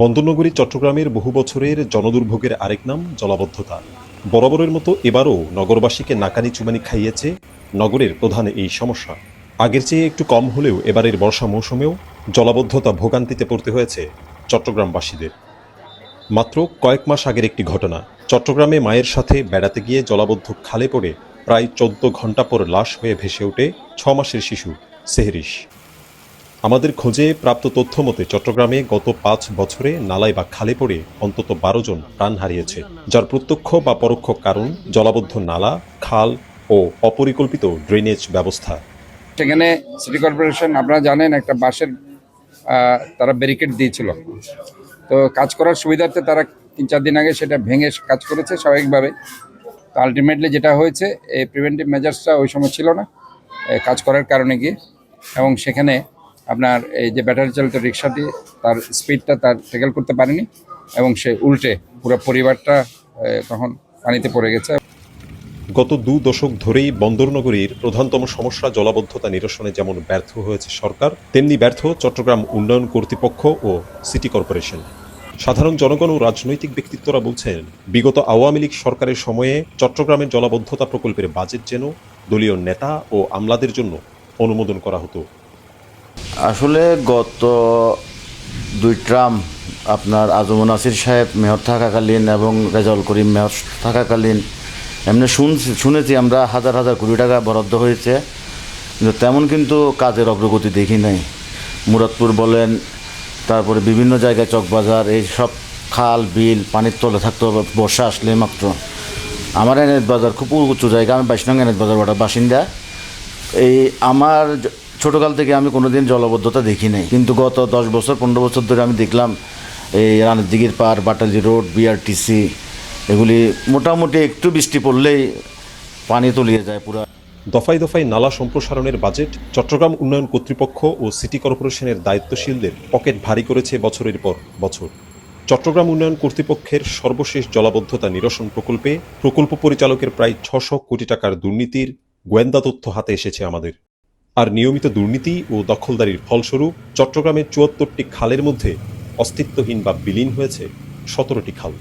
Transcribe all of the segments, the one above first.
বন্দরনগরী, চট্টগ্রামের বহু বছরের জনদুর্ভোগের আরেক নাম জলাবদ্ধতা। বরাবরের মতো এবারও নগরবাসীকে নাকানি চুমানি খাইয়েছে নগরের প্রধান এই সমস্যা। আগের চেয়ে একটু কম হলেও এবারের বর্ষা মৌসুমেও জলাবদ্ধতা ভোগান্তিতে পড়তে হয়েছে চট্টগ্রামবাসীদের। মাত্র কয়েক মাস আগের একটি ঘটনা। চট্টগ্রামে মায়ের সাথে বেড়াতে গিয়ে জলাবদ্ধ খালে পড়ে প্রায় চোদ্দ ঘণ্টা পর লাশ হয়ে ভেসে ওঠে ছ মাসের শিশু সেহরিশ। আমাদের খোঁজে প্রাপ্ত তথ্য মতে চট্টগ্রামে গত পাঁচ বছরে নালায় বা খালে পড়ে অন্তত বারো জন প্রাণ হারিয়েছে, যার প্রত্যক্ষ বা পরোক্ষ কারণ জলাবদ্ধ নালা, খাল ও অপরিকল্পিত ড্রেনেজ ব্যবস্থা। সেখানে সিটি কর্পোরেশন, আপনারা জানেন, একটা বাঁশের তারা ব্যারিকেড দিয়েছিল। তো কাজ করার সুবিধার্থে তারা তিন চার দিন আগে সেটা ভেঙে কাজ করেছে স্বাভাবিকভাবে। তো আলটিমেটলি যেটা হয়েছে, এই প্রিভেন্টিভ মেজার্সটা ওই সময় ছিল না কাজ করার কারণে গিয়ে। এবং সেখানে আপনার এই যে ব্যাটারি চালিত রিক্সাটি, তার স্পিডটা তার ট্যাকেল করতে পারেনি এবং সে উল্টে পুরো পরিবারটা তখন পানিতে পড়ে গেছে। গত দু দশক ধরেই বন্দরনগরীর প্রধানতম সমস্যা জলাবদ্ধতা নিরসনে যেমন ব্যর্থ হয়েছে সরকার, তেমনি ব্যর্থ চট্টগ্রাম উন্নয়ন কর্তৃপক্ষ ও সিটি কর্পোরেশন। সাধারণ জনগণ ও রাজনৈতিক ব্যক্তিত্বরা বলছেন, বিগত আওয়ামী লীগ সরকারের সময়ে চট্টগ্রামের জলাবদ্ধতা প্রকল্পের বাজেট যেন দলীয় নেতা ও আমলাদের জন্য অনুমোদন করা হতো। আসলে গত দুই ট্রাম আপনার আজম নাসির সাহেব মেয়র থাকাকালীন এবং রেজাউল করিম মেয়র থাকাকালীন, এমনি শুনছি শুনেছি আমরা হাজার হাজার কোটি টাকা বরাদ্দ হয়েছে, কিন্তু তেমন কিন্তু কাজের অগ্রগতি দেখি নাই। মুরাদপুর বলেন, তারপরে বিভিন্ন জায়গায় চকবাজার, এই সব খাল, বিল, পানির তলে থাকতো বর্ষা আসলে মাত্র। আমার এনএত বাজার খুব উঁচু জায়গা, আমি বাইশ নং এনএত বাজার বাসিন্দা। এই আমার ছোটকাল থেকে আমি কোনোদিন জলবদ্ধতা দেখি নাই। কিন্তু গত দশ বছর, পনেরো বছর ধরে আমি দেখলাম এই রানদিগির পার বাটালি রোড বিআরটিসি এগুলি মোটামুটি একটু বৃষ্টি পড়লেই পানি তলিয়ে যায় পুরা। দফায় দফায় নালা সম্প্রসারণের বাজেট চট্টগ্রাম উন্নয়ন কর্তৃপক্ষ ও সিটি কর্পোরেশনের দায়িত্বশীলদের পকেট ভারী করেছে বছরের পর বছর। চট্টগ্রাম উন্নয়ন কর্তৃপক্ষের সর্বশেষ জলাবদ্ধতা নিরসন প্রকল্পে প্রকল্প পরিচালকের প্রায় ছশো কোটি টাকার দুর্নীতির গোয়েন্দা তথ্য হাতে এসেছে আমাদের। আর নিয়মিত দুর্নীতি ও দখলদারির ফলস্বরূপ চট্টগ্রামের চুয়াত্তরটি খালের মধ্যে অস্তিত্বহীন বা বিলীন হয়েছে সতেরোটি খাল।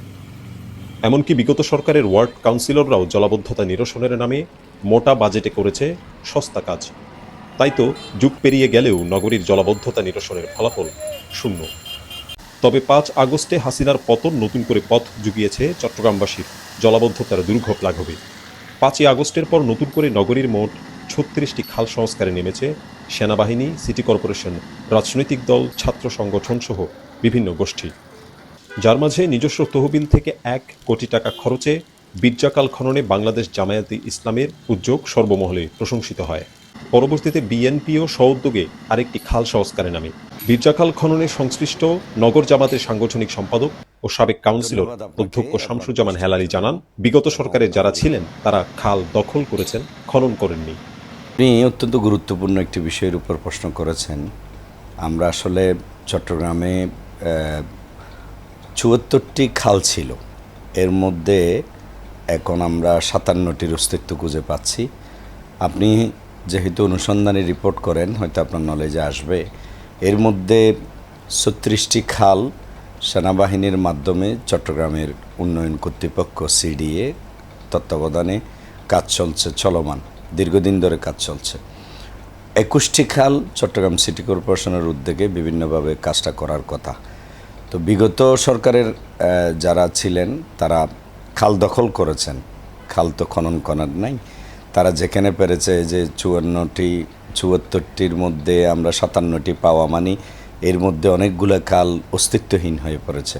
এমনকি বিগত সরকারের ওয়ার্ড কাউন্সিলররাও জলাবদ্ধতা নিরসনের নামে মোটা বাজেটে করেছে সস্তা কাজ। তাই তো যুগ পেরিয়ে গেলেও নগরীর জলাবদ্ধতা নিরসনের ফলাফল শূন্য। তবে পাঁচ আগস্টে হাসিনার পতন নতুন করে পথ জুগিয়েছে চট্টগ্রামবাসীর জলাবদ্ধতার দুর্ভোগ লাঘবে পাঁচই আগস্টের পর নতুন করে নগরীর মোট ছত্রিশটি খাল সংস্কারে নেমেছে সেনাবাহিনী সিটি কর্পোরেশন রাজনৈতিক দল ছাত্র সংগঠন সহ বিভিন্ন গোষ্ঠী। যার মাঝে নিজস্ব তহবিল থেকে এক কোটি টাকা খরচে বীর্জাকাল খননে বাংলাদেশ জামায়াতে ইসলামের উদ্যোগ সর্বমহলে প্রশংসিত হয়। পরবর্তীতে বিএনপিও সউদ্যোগে আরেকটি খাল সংস্কারে নামে। বীর্জাখাল খননে সংশ্লিষ্ট নগর জামাতের সাংগঠনিক সম্পাদক ও সাবেক কাউন্সিলর অধ্যক্ষ শামসুজ্জামান হেলালি জানান বিগত সরকারের যারা ছিলেন তারা খাল দখল করেছেন খনন করেননি। আপনি অত্যন্ত গুরুত্বপূর্ণ একটি বিষয়ের উপর প্রশ্ন করেছেন। আমরা আসলে চট্টগ্রামে চুয়াত্তরটি খাল ছিল। এর মধ্যে এখন আমরা সাতান্নটির অস্তিত্ব খুঁজে পাচ্ছি। আপনি যেহেতু অনুসন্ধানে রিপোর্ট করেন, হয়তো আপনার নলেজে আসবে। এর মধ্যে ছত্রিশটি খাল সেনাবাহিনীর মাধ্যমে চট্টগ্রামের উন্নয়ন কর্তৃপক্ষ, সিডিএ, তত্ত্বাবধানে কাজ চলছে, চলমান। দীর্ঘদিন ধরে কাজ চলছে। একুশটি খাল চট্টগ্রাম সিটি কর্পোরেশনের উদ্যোগে বিভিন্নভাবে কাজটা করার কথা। তো বিগত সরকারের যারা ছিলেন, তারা খাল দখল করেছেন। খাল তো খনন করার নাই। তারা যেখানে পেরেছে যে চুয়ান্নটি, চুয়াত্তরটির মধ্যে আমরা সাতান্নটি পাওয়া মানি, এর মধ্যে অনেকগুলো খাল অস্তিত্বহীন হয়ে পড়েছে।